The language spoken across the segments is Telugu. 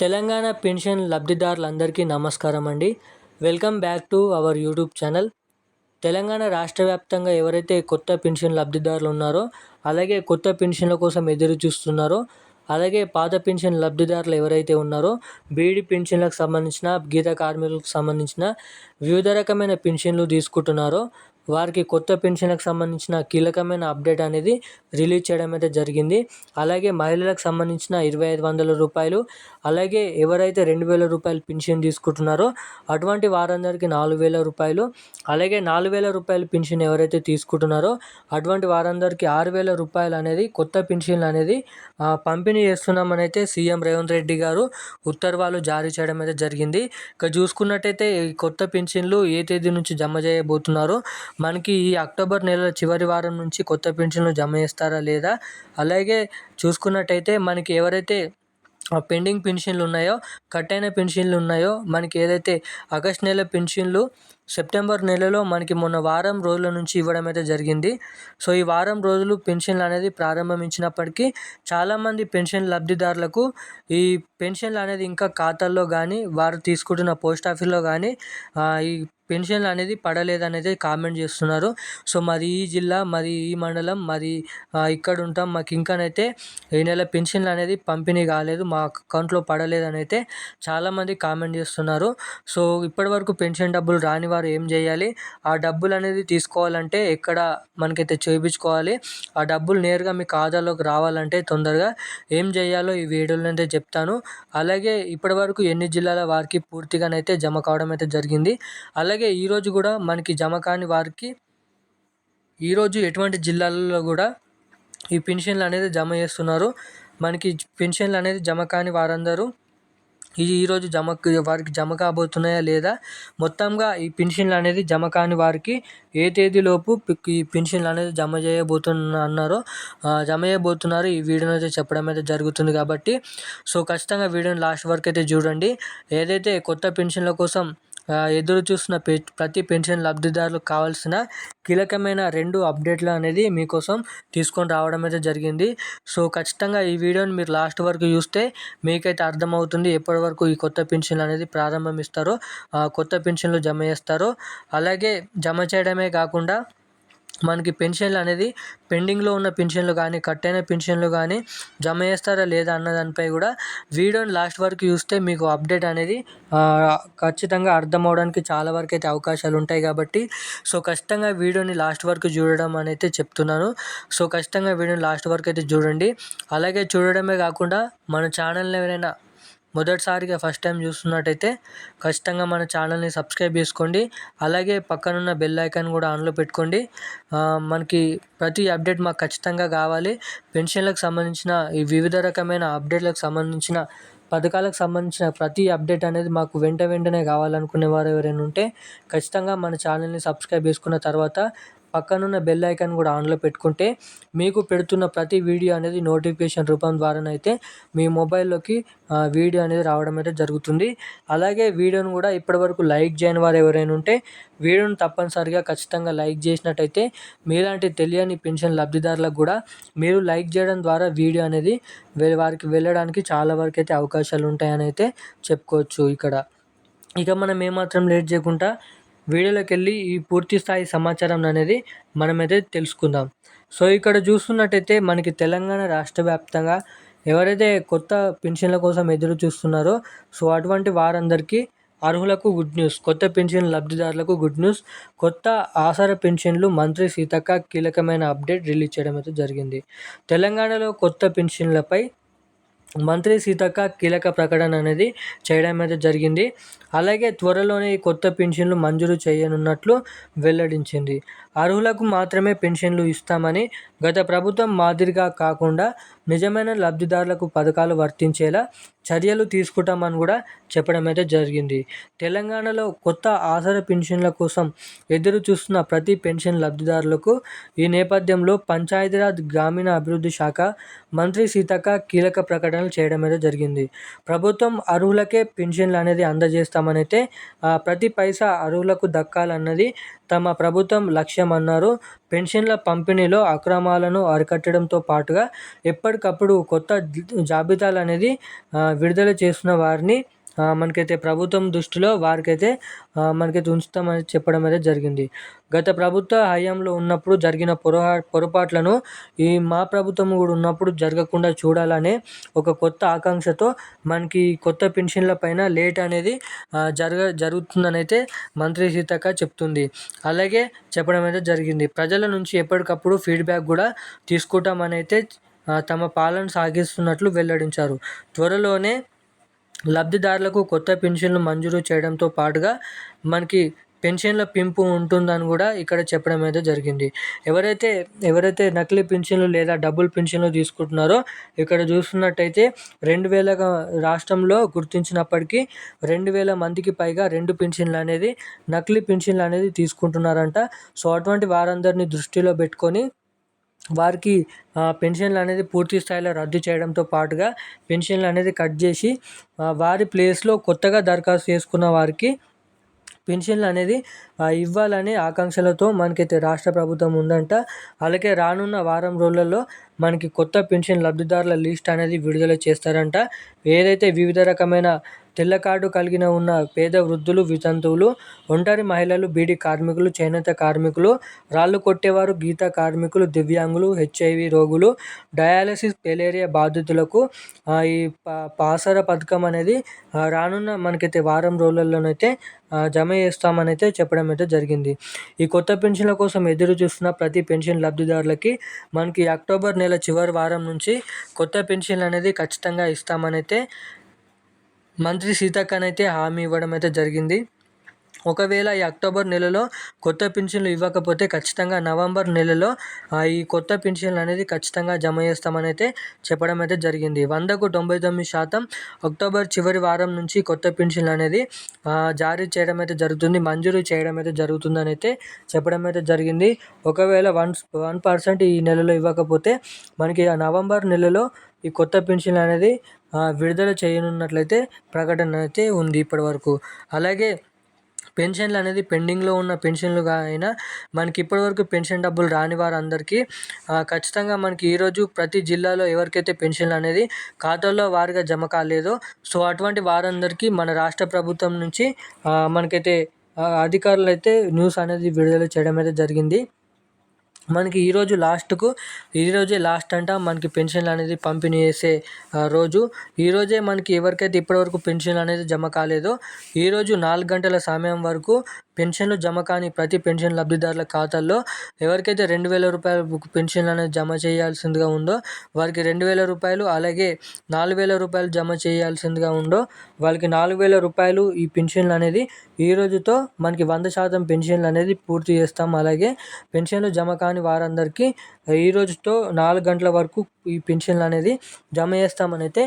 తెలంగాణ పెన్షన్ లబ్ధిదారులందరికీ నమస్కారం అండి. Welcome back to our YouTube channel. Telangana రాష్ట్ర వ్యాప్తంగా ఎవరైతే కొత్త పెన్షన్ లబ్ధిదారులు ఉన్నారో అలాగే కొత్త పెన్షన్ల కోసం ఎదురు చూస్తున్నారో అలాగే పాత పెన్షన్ లబ్ధిదారులు ఎవరైతే ఉన్నారో బీడీ పెన్షన్లకు సంబంధించిన గీత కార్మికులకు సంబంధించిన వివిధ రకమైన పెన్షన్లు తీసుకుంటున్నారో వారికి కొత్త పెన్షన్లకు సంబంధించిన కీలకమైన అప్డేట్ అనేది రిలీజ్ చేయడం అయితే జరిగింది. అలాగే మహిళలకు సంబంధించిన ఇరవై ఐదు వందల రూపాయలు అలాగే ఎవరైతే రెండు వేల రూపాయలు పెన్షన్ తీసుకుంటున్నారో అటువంటి వారందరికీ నాలుగు వేల రూపాయలు అలాగే నాలుగు వేల రూపాయలు పెన్షన్ ఎవరైతే తీసుకుంటున్నారో అటువంటి వారందరికీ ఆరు వేల రూపాయలు అనేది కొత్త పెన్షన్లు అనేది పంపిణీ చేస్తున్నామని అయితే సీఎం రేవంత్ రెడ్డి గారు ఉత్తర్వాలు జారీ చేయడం అయితే జరిగింది. ఇక చూసుకున్నట్టయితే ఈ కొత్త పెన్షన్లు ఏ తేదీ నుంచి జమ చేయబోతున్నారో మనకి ఈ అక్టోబర్ నెల చివరి వారం నుంచి కొత్త పెన్షన్లు జమ చేస్తారా లేదా? అలాగే చూసుకున్నట్టయితే మనకి ఎవరైతే పెండింగ్ పెన్షన్లు ఉన్నాయో కట్ అయిన పెన్షన్లు ఉన్నాయో మనకి ఏదైతే ఆగస్ట్ నెల పెన్షన్లు సెప్టెంబర్ నెలలో మనకి మొన్న వారం రోజుల నుంచి ఇవ్వడం అయితే జరిగింది. సో ఈ వారం రోజులు పెన్షన్లు అనేది ప్రారంభించినప్పటికీ చాలామంది పెన్షన్ లబ్ధిదారులకు ఈ పెన్షన్లు అనేది ఇంకా ఖాతాల్లో కానీ వారు తీసుకుంటున్న పోస్ట్ ఆఫీస్లో కానీ ఈ పెన్షన్లు అనేది పడలేదు అనేది కామెంట్ చేస్తున్నారు. సో మరి ఈ జిల్లా మరి ఈ మండలం మరి ఇక్కడ ఉంటాం మాకు ఇంకానైతే ఈ నెల పెన్షన్లు అనేది పంపిణీ కాలేదు. మా అకౌంట్లో పడలేదు అని అయితే చాలామంది కామెంట్ చేస్తున్నారు. సో ఇప్పటివరకు పెన్షన్ డబ్బులు రాని వారు ఏం చేయాలి? ఆ డబ్బులు అనేది తీసుకోవాలంటే ఎక్కడ మనకైతే చేయించుకోవాలి? ఆ డబ్బులు నేరుగా మీ ఖాతాలోకి రావాలంటే తొందరగా ఏం చేయాలో ఈ వీడియోలో అయితే చెప్తాను. అలాగే ఇప్పటివరకు ఎన్ని జిల్లాల వారికి పూర్తిగానైతే జమ కావడం అయితే జరిగింది. అలాగే అలాగే ఈరోజు కూడా మనకి జమ కాని వారికి ఈరోజు ఎటువంటి జిల్లాలలో కూడా ఈ పెన్షన్లు అనేది జమ చేస్తున్నారు. మనకి పెన్షన్లు అనేది జమ కాని వారందరూ ఈ ఈరోజు జమ వారికి జమ కాబోతున్నాయా లేదా? మొత్తంగా ఈ పెన్షన్లు అనేది జమ కాని వారికి ఏ తేదీలోపు ఈ పెన్షన్లు అనేది జమ చేయబోతున్న అన్నారో జమ చేయబోతున్నారు. ఈ వీడియోని అయితే చెప్పడం అయితే జరుగుతుంది కాబట్టి. సో ఖచ్చితంగా వీడియోని లాస్ట్ వరకు అయితే చూడండి. ఏదైతే కొత్త పెన్షన్ల కోసం ఎదురు చూస్తున్న ప్రతి పెన్షన్ లబ్ధిదారులకు కావాల్సిన కీలకమైన రెండు అప్డేట్లు అనేది మీకోసం తీసుకొని రావడం అయితే జరిగింది. సో ఖచ్చితంగా ఈ వీడియోని మీరు లాస్ట్ వరకు చూస్తే మీకైతే అర్థమవుతుంది ఎప్పటి వరకు ఈ కొత్త పెన్షన్లు అనేది ప్రారంభమిస్తారో కొత్త పెన్షన్లు జమ చేస్తారో. అలాగే జమ చేయడమే కాకుండా మనకి పెన్షన్లు అనేది పెండింగ్లో ఉన్న పెన్షన్లు కానీ కట్ అయిన పెన్షన్లు కానీ జమ చేస్తారా లేదా అన్న దానిపై కూడా వీడియోని లాస్ట్ వరకు చూస్తే మీకు అప్డేట్ అనేది ఖచ్చితంగా అర్థం అవడానికి చాలా వరకు అయితే అవకాశాలు ఉంటాయి కాబట్టి సో ఖచ్చితంగా వీడియోని లాస్ట్ వరకు చూడడం అని అయితే చెప్తున్నాను. సో ఖచ్చితంగా వీడియోని లాస్ట్ వరకు అయితే చూడండి. అలాగే చూడడమే కాకుండా మన ఛానల్ని ఎవరైనా మొదటిసారిగా ఫస్ట్ టైం చూస్తున్నట్టయితే ఖచ్చితంగా మన ఛానల్ని సబ్స్క్రైబ్ చేసుకోండి. అలాగే పక్కనున్న బెల్ ఐకాన్ కూడా ఆన్లో పెట్టుకోండి. మనకి ప్రతి అప్డేట్ మాకు ఖచ్చితంగా కావాలి. పెన్షన్లకు సంబంధించిన ఈ వివిధ రకమైన అప్డేట్లకు సంబంధించిన పథకాలకు సంబంధించిన ప్రతి అప్డేట్ అనేది మాకు వెంట వెంటనే కావాలనుకునే వారు ఎవరైనా ఉంటే ఖచ్చితంగా మన ఛానల్ని సబ్స్క్రైబ్ చేసుకున్న తర్వాత పక్కనున్న బెల్ ఐకాన్ కూడా ఆన్లో పెట్టుకుంటే మీకు పెడుతున్న ప్రతి వీడియో అనేది నోటిఫికేషన్ రూపం ద్వారానైతే మీ మొబైల్లోకి వీడియో అనేది రావడం అయితే జరుగుతుంది. అలాగే వీడియోను కూడా ఇప్పటివరకు లైక్ చేయని వారు ఎవరైనా ఉంటే వీడియోను తప్పనిసరిగా ఖచ్చితంగా లైక్ చేసినట్టయితే మీలాంటి తెలియని పెన్షన్ లబ్ధిదారులకు కూడా మీరు లైక్ చేయడం ద్వారా వీడియో అనేది వారికి వెళ్ళడానికి చాలా వరకు అయితే అవకాశాలు ఉంటాయని అయితే చెప్పుకోవచ్చు ఇక్కడ. ఇక మనం ఏమాత్రం లేట్ చేయకుండా వీడియోలోకి వెళ్ళి ఈ పూర్తి స్థాయి సమాచారం అనేది మనమైతే తెలుసుకుందాం. సో ఇక్కడ చూస్తున్నట్టయితే మనకి తెలంగాణ రాష్ట్ర వ్యాప్తంగా ఎవరైతే కొత్త పెన్షన్ల కోసం ఎదురు చూస్తున్నారో సో అటువంటి వారందరికీ అర్హులకు గుడ్ న్యూస్ కొత్త పెన్షన్ లబ్ధిదారులకు గుడ్ న్యూస్ కొత్త ఆసర పెన్షన్లు మంత్రి సీతక్క కీలకమైన అప్డేట్ రిలీజ్ చేయడం అయితే జరిగింది. తెలంగాణలో కొత్త పెన్షన్లపై మంత్రి సీతక్క కీలక ప్రకటన అనేది చేయడం అయితే జరిగింది. అలాగే త్వరలోనే ఈ కొత్త పెన్షన్లు మంజూరు చేయనున్నట్లు వెల్లడించింది. అర్హులకు మాత్రమే పెన్షన్లు ఇస్తామని గత ప్రభుత్వం మాదిరిగా కాకుండా నిజమైన లబ్ధిదారులకు పథకాలు వర్తించేలా చర్యలు తీసుకుంటామని కూడా చెప్పడం అయితే జరిగింది. తెలంగాణలో కొత్త ఆసర పెన్షన్ల కోసం ఎదురు చూస్తున్న ప్రతి పెన్షన్ లబ్ధిదారులకు ఈ నేపథ్యంలో పంచాయతీరాజ్ గ్రామీణ అభివృద్ధి శాఖ మంత్రి సీతక్క కీలక ప్రకటనలు చేయడం అయితే జరిగింది. ప్రభుత్వం అర్హులకే పెన్షన్లు అనేది అందజేస్తామనైతే ప్రతి పైసా అర్హులకు దక్కాలన్నది తమ ప్రభుత్వం లక్ష్యం అన్నారు పెన్షన్ల పంపిణీలో అక్రమాలను అరికట్టడంతో పాటుగా ఎప్పటికప్పుడు కొత్త జాబితాలు అనేది విడుదల చేస్తున్న వారిని మనకైతే ప్రభుత్వం దృష్టిలో వారికైతే మనకైతే ఉంచుతామని చెప్పడం అయితే జరిగింది. గత ప్రభుత్వ హయాంలో ఉన్నప్పుడు జరిగిన పొరపా పొరపాట్లను ఈ మా ప్రభుత్వం కూడా ఉన్నప్పుడు జరగకుండా చూడాలనే ఒక కొత్త ఆకాంక్షతో మనకి కొత్త పెన్షన్ల పైన లేట్ అనేది జరగ జరుగుతుందని అయితే మంత్రి సీతక్క చెప్తుంది. అలాగే చెప్పడం అయితే జరిగింది. ప్రజల నుంచి ఎప్పటికప్పుడు ఫీడ్బ్యాక్ కూడా తీసుకుంటామని అయితే తమ పాలన సాగిస్తున్నట్లు వెల్లడించారు. త్వరలోనే లబ్ధిదారులకు కొత్త పెన్షన్లు మంజూరు చేయడంతో పాటుగా మనకి పెన్షన్ల పెంపు ఉంటుందని కూడా ఇక్కడ చెప్పడం అయితే జరిగింది. ఎవరైతే ఎవరైతే నకిలీ పెన్షన్లు లేదా డబుల్ పెన్షన్లు తీసుకుంటున్నారో ఇక్కడ చూస్తున్నట్టయితే రెండు వేల రాష్ట్రంలో గుర్తించినప్పటికీ రెండు వేల మందికి పైగా రెండు పెన్షన్లు అనేది నకిలీ పెన్షన్లు అనేది తీసుకుంటున్నారంట. సో అటువంటి వారందరినీ దృష్టిలో పెట్టుకొని వారికి పెన్షన్లు అనేది పూర్తి స్థాయిలో రద్దు చేయడంతో పాటుగా పెన్షన్లు అనేది కట్ చేసి వారి ప్లేస్లో కొత్తగా దరఖాస్తు చేసుకున్న వారికి పెన్షన్లు అనేది ఇవ్వాలనే ఆకాంక్షలతో మనకైతే రాష్ట్ర ప్రభుత్వం ఉందంట. అలాగే రానున్న వారం రోజులలో మనకి కొత్త పెన్షన్ లబ్ధిదారుల లిస్ట్ అనేది విడుదల చేస్తారంట. ఏదైతే వివిధ రకమైన తెల్ల కార్డు కలిగిన ఉన్న పేద వృద్ధులు వితంతువులు ఒంటరి మహిళలు బీడీ కార్మికులు చేనేత కార్మికులు రాళ్ళు కొట్టేవారు గీత కార్మికులు దివ్యాంగులు హెచ్ఐవి రోగులు డయాలసిస్ పెలేరియా బాధితులకు ఈ పాసర పథకం అనేది రానున్న మనకైతే వారం రోజుల్లోనైతే జమ చేస్తామని అయితే చెప్పడం అయితే జరిగింది. ఈ కొత్త పెన్షన్ల కోసం ఎదురు చూస్తున్న ప్రతి పెన్షన్ లబ్ధిదారులకి మనకి అక్టోబర్ నెల చివరి వారం నుంచి కొత్త పెన్షన్లు అనేది ఖచ్చితంగా ఇస్తామని అయితే మంత్రి అయితే హామీ ఇవ్వడం అయితే జరిగింది. ఒకవేళ ఈ అక్టోబర్ నెలలో కొత్త పింఛన్లు ఇవ్వకపోతే ఖచ్చితంగా నవంబర్ నెలలో ఈ కొత్త పింఛన్లు అనేది ఖచ్చితంగా జమ చేస్తామని అయితే చెప్పడం అయితే జరిగింది. వందకు తొంభై తొమ్మిది శాతం అక్టోబర్ చివరి వారం నుంచి కొత్త పింఛన్లు అనేది జారీ చేయడం అయితే జరుగుతుంది మంజూరు చేయడం అయితే జరుగుతుందని అయితే చెప్పడం అయితే జరిగింది. ఒకవేళ వన్ వన్ పర్సెంట్ ఈ నెలలో ఇవ్వకపోతే మనకి నవంబర్ నెలలో ఈ కొత్త పెన్షన్ అనేది విడుదల చేయనున్నట్లయితే ప్రకటన అయితే ఉంది ఇప్పటివరకు. అలాగే పెన్షన్లు అనేది పెండింగ్లో ఉన్న పెన్షన్లు అయినా మనకి ఇప్పటివరకు పెన్షన్ డబ్బులు రాని వారందరికీ ఖచ్చితంగా మనకి ఈరోజు ప్రతి జిల్లాలో ఎవరికైతే పెన్షన్లు అనేది ఖాతాల్లో వారిగా జమ కాలేదో సో అటువంటి వారందరికీ మన రాష్ట్ర ప్రభుత్వం నుంచి మనకైతే అధికారులు అయితే న్యూస్ అనేది విడుదల చేయడం అయితే జరిగింది. మనకి ఈరోజు లాస్ట్కు ఈరోజే లాస్ట్ అంట మనకి పెన్షన్లు అనేది పంపిణీ చేసే రోజు. ఈరోజే మనకి ఎవరికైతే ఇప్పటివరకు పెన్షన్ అనేది జమ కాలేదో ఈరోజు నాలుగు గంటల సమయం వరకు పెన్షన్లు జమ కాని ప్రతి పెన్షన్ లబ్ధిదారుల ఖాతాల్లో ఎవరికైతే రెండు వేల రూపాయల పెన్షన్లు అనేది జమ చేయాల్సిందిగా ఉందో వారికి రెండు వేల రూపాయలు అలాగే నాలుగు వేల రూపాయలు జమ చేయాల్సిందిగా ఉందో వాళ్ళకి నాలుగు వేల రూపాయలు ఈ పెన్షన్లు అనేది ఈ రోజుతో మనకి వంద శాతం పెన్షన్లు అనేది పూర్తి చేస్తాం. అలాగే పెన్షన్లు జమ కాని వారందరికీ ఈ రోజుతో నాలుగు గంటల వరకు ఈ పెన్షన్లు అనేది జమ చేస్తామని అయితే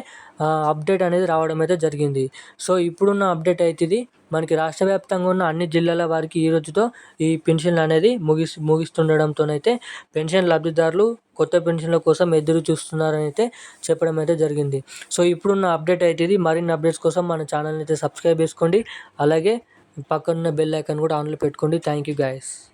అప్డేట్ అనేది రావడం అయితే జరిగింది. సో ఇప్పుడున్న అప్డేట్ అయితే ఇది మనకి రాష్ట్ర వ్యాప్తంగా ఉన్న అన్ని జిల్లాల వారికి ఈ రోజుతో ఈ పెన్షన్లు అనేది ముగిసి ముగిస్తుండడంతోనైతే పెన్షన్ లబ్ధిదారులు కొత్త పెన్షన్ల కోసం ఎదురు చూస్తున్నారని అయితే చెప్పడం అయితే జరిగింది. సో ఇప్పుడున్న అప్డేట్ అయితే ఇది మరిన్ని అప్డేట్స్ కోసం మన ఛానల్ని అయితే సబ్స్క్రైబ్ చేసుకోండి. అలాగే పక్కనున్న బెల్ ఐకాన్ కూడా ఆన్లో పెట్టుకోండి. Thank you guys